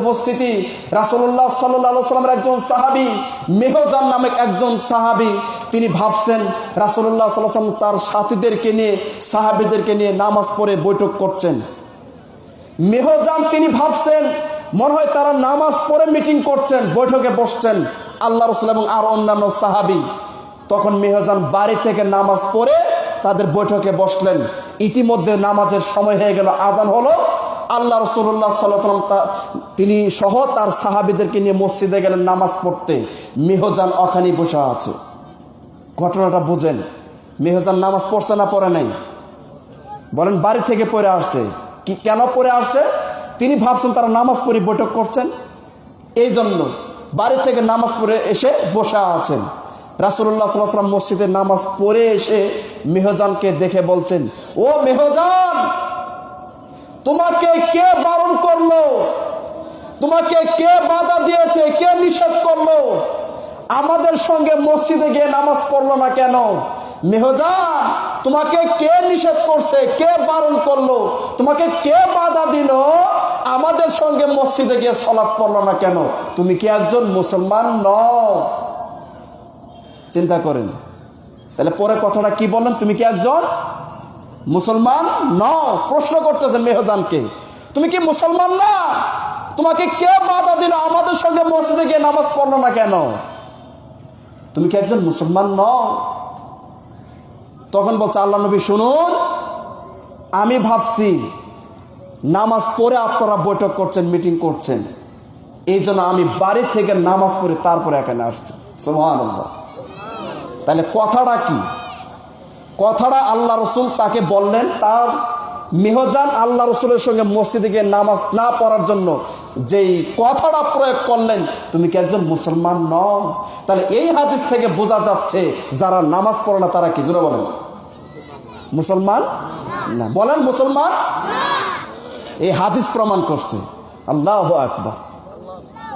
উপস্থিতি রাসুল্লাহ সাল্লাহ সাল্লামের একজন সাহাবি, মেহজান নামে একজন সাহাবি, তিনি ভাবছেন রাসুল্লাহ সাল্লাম তার সাথীদেরকে নিয়ে, সাহাবিদেরকে নিয়ে নামাজ পড়ে বৈঠক করছেন। মেহজান তিনি ভাবছেন, মনে হয় তারা নামাজ পড়ে মিটিং করছেন, বৈঠকে বসছেন, আল্লাহ রসুল এবং আর অন্যান্য সাহাবি। তখন মেহজান বাড়ি থেকে নামাজ পড়ে তাদের বৈঠকে বসলেন। ইতিমধ্যে নামাজের সময় হয়ে গেল, আজান হলো আল্লাহ রসুল্লাহ সাল্লাম তিনি সহ তার সাহাবিদেরকে নিয়ে মসজিদে গেলেন, নামাজ পড়তে। মেহজান ওখানে বসে আছে। ঘটনাটা বুঝেন। মেহজান নামাজ পড়ছে না পড়ে নাই? বলেন, বাড়ি থেকে পড়ে আসছে। কি কেন পড়ে আসছে? তিনি ভাবছেন তারা নামাজ পড়ে বৈঠক করছেন। এই জন্য বাড়ি থেকে নামাজ পড়ে এসে বসে আছেন। রাসুল্লাহ সাল্লাম মসজিদে নামাজ পড়ে এসে মেহজানকে দেখে বলছেন, ও মেহজান! তোমাকে কে বারণ করল? তোমাকে কে বাধা দিয়েছে? কে নিষেধ করল? আমাদের সঙ্গে মসজিদে গিয়ে নামাজ পড়ল না কেন? মেহজান তোমাকে কে নিষেধ করছে? কে বারণ করল? তোমাকে কে বাধা দিল? আমাদের সঙ্গে মসজিদে গিয়ে সলাপ পড়ল না কেন? তুমি কি একজন মুসলমান নও? চিন্তা করেন। তাহলে পরে কথাটা কি বললেন তুমি কি একজন মুসলমান? ন, প্রশ্ন করতেছে মেহজানকে। তুমি কি মুসলমান না? তোমাকে কে বাধা দিল? আমাদের সঙ্গে মসজিদে গিয়ে নামাজ পড়ল না কেন? তুমি কি একজন মুসলমান ন? তখন বলছে, আল্লাহ নবী, শুনুন, আমি ভাবছি নামাজ পড়ে আপনারা বৈঠক করছেন, মিটিং করছেন। এই জন্য আমি বাড়ি থেকে নামাজ পড়ে তারপরে এখানে আসছি। সোহান তাহলে কথাটা কি? কথাটা আল্লাহ রসুল তাকে বললেন, তার মেহজান আল্লাহ রসুলের সঙ্গে মসজিদে গিয়ে নামাজ না পড়ার জন্য যেই কথাটা প্রয়োগ করলেন, তুমি কি একজন মুসলমান নও? তাহলে এই হাদিস থেকে বোঝা যাচ্ছে যারা নামাজ পড়ে না, তারা কি জোরে বলেন? মুসলমান? না। বলেন, মুসলমান? এই হাদিস প্রমাণ করছে। আল্লাহ আকবার।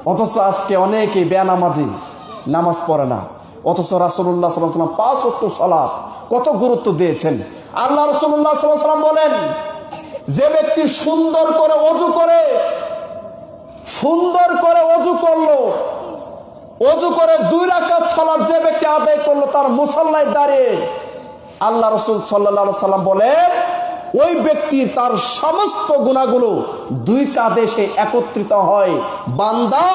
অথচ আজকে অনেকে বেনামাজি নামাজ পড়ে না। অথচ রাসুল্লাহ সাল্লাম পাঁচ অক্ট সলাপ কত গুরুত্ব দিয়েছেন। আল্লাহ রসুল্লাহ সাল্লাম বলেন, যে ব্যক্তি সুন্দর করে অজু করে, সুন্দর করে অজু করল, অজু করে দুই রাকাত ছলাপ যে ব্যক্তি আদায় করল তার মুসল্লায় দাঁড়িয়ে আল্লাহ রসুল সাল্লা সাল্লাম বলেন ওই ব্যক্তির তার সমস্ত গুণাগুলো দুই কাঁধে সে একত্রিত হয়। বান্দা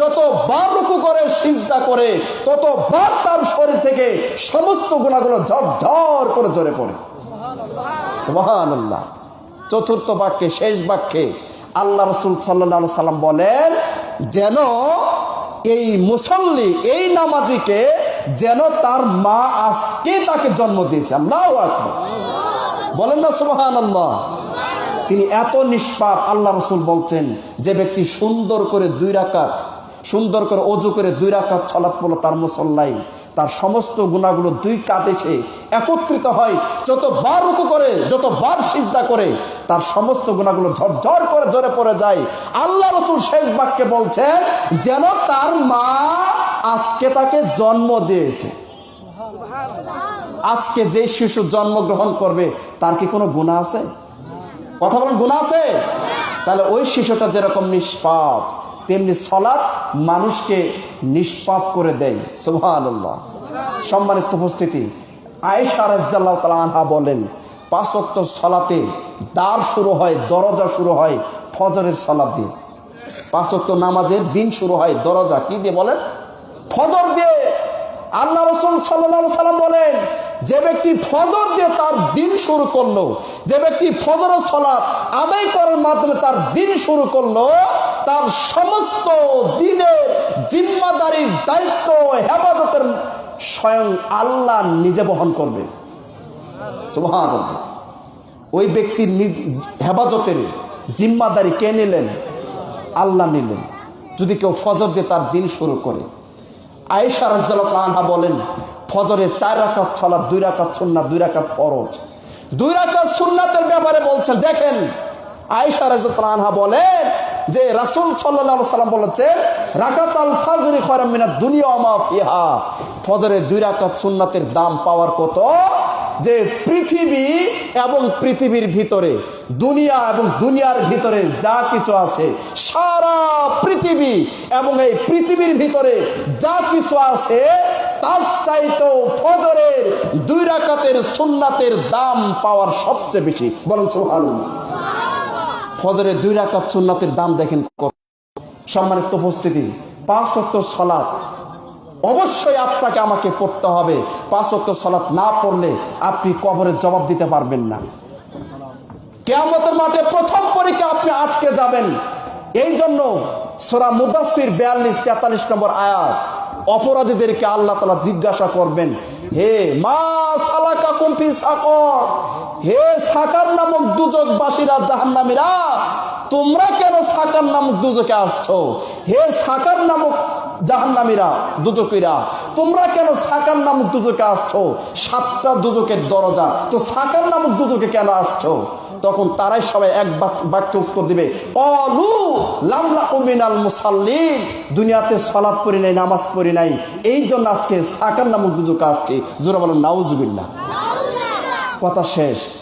যত বার রুকু করে, সিজদা করে, তত বার তার শরীর থেকে সমস্ত গুণাগুলো ঝরঝর করে ঝরে পড়ে। সুবহানাল্লাহ। চতুর্থ বাক্যে, শেষ বাক্যে আল্লাহ রসুল সাল্লাহ সাল্লাম বলেন, যেন এই মুসল্লি, এই নামাজিকে যেন তার মা আজকে তাকে জন্ম দিয়েছে। আল্লাহ আকবার। বলেন না সুবাহান আল্লাহ তিনি এত নিষ্পাপ, আল্লাহ রসুল বলছেন, যে ব্যক্তি সুন্দর করে দুই রাকাত, সুন্দর করে অজু করে দুই রাকাত ছলাৎ পড়ল তার মুসল্লাই তার সমস্ত গুণাগুলো দুই কাঁধে সে একত্রিত হয়, যত বার রুকু করে, যত বার সিজদা করে, তার সমস্ত গুণাগুলো ঝরঝর করে জোরে পড়ে যায়। আল্লাহ রসুল শেষ বাক্যে বলছেন, যেন তার মা আজকে তাকে জন্ম দিয়েছে। আজকে যে শিশু জন্মগ্রহণ করবে, তার কি কোনো গুণা আছে? কথা বলেন গুণা আছে? তাহলে ওই শিশুটা যেরকম নিষ্পাপ, তেমনি সলাৎ মানুষকে নিষ্পাপ করে দেয়। সুহান সম্মানিত উপস্থিতি, আয়েশা রাজ্লাহ তালা বলেন, পাঁচ অক্ট সলাতে দ্বার শুরু হয়, দরজা শুরু হয় ফজরের সলাদ দিয়ে। পাঁচ অক্ট নামাজের দিন শুরু হয়, দরজা কি দিয়ে বলেন? ফজর দিয়ে। আল্লাহ রসুল সাল্লা সাল্লাম বলেন, যে ব্যক্তি ফজর দিয়ে তার দিন শুরু করল, যে ব্যক্তি ফজর সলাপ আদায় করার মাধ্যমে তার দিন শুরু করল, তার সমস্ত দিনের জিম্মাদারির দায়িত্ব, হেফাজতের স্বয়ং আল্লাহ নিজে বহন করবে। ওই ব্যক্তির হেফাজতের জিম্মাদারি কে নিলেন? আল্লাহ নিলেন। যদি কেউ ফজর দিয়ে তার দিন শুরু করে আয়েশা রাজ্লাহা বলেন ফজরের চার রাকাত ছলা দুই রাকাত সুন্না দুই রাকাত ফরজ। দুই রাকাত সুন্নাতের ব্যাপারে বলছেন, দেখেন, আয়েশা রাজ্লাহা বলেন যে রাসুল সাল্লাম বলেছেন রাকাত আল ফাজরি দুনিয়া ফিহা। দুই সুন্নাতের দাম পাওয়ার কত? যে পৃথিবী এবং পৃথিবীর ভিতরে, দুনিয়া এবং দুনিয়ার ভিতরে যা কিছু আছে, সারা পৃথিবী এবং এই পৃথিবীর ভিতরে যা কিছু আছে, তার চাইতেও ফজরের দুই রাকাতের সুন্নাতের দাম পাওয়ার সবচেয়ে বেশি। বরং সুবহানাল্লাহ। ফজরের দুই রাকাত সুন্নাতের দাম দেখেন সম্মানিত উপস্থিতি, পাঁচ ওয়াক্ত সলাৎ অবশ্যই আপনাকে আমাকে পড়তে হবে। পাঁচ ওয়াক্ত সলাৎ না পড়লে আপনি কবরের জবাব দিতে পারবেন না। কেয়ামতের মাঠে প্রথম পরীক্ষা আপনি আটকে যাবেন। এই জন্য সোরা মুদাসির বিয়াল্লিশ, তেতাল্লিশ নম্বর আয়াত। অপরাধীদেরকে আল্লাহ তালা জিজ্ঞাসা করবেন, হে মা সালাকা কুম্ফি সাকর হে সাকার নামক দুজকবাসীরা জাহান্নামীরা, তোমরা কেন সাকার নামক দুজকে আসছো? হে সাকার নামক জাহান্নামীরা দুজকিরা তোমরা কেন সাকার নামক দুজকে আসছো? সাতটা দুজকের দরজা। তো সাকার নামক দুজকে কেন আসছো? তখন তারাই সবাই এক বাক- বাক্যে উত্তর দিবে অলু লামলা উমিনাল মুসাল্লিন দুনিয়াতে সলাৎ পড়ি নাই নামাজ পড়ি নাই। এই জন্য আজকে সাকার নামক দুজকে আসছে। জোরা বলেন নাউজুবিল্লাহ। কথা শেষ।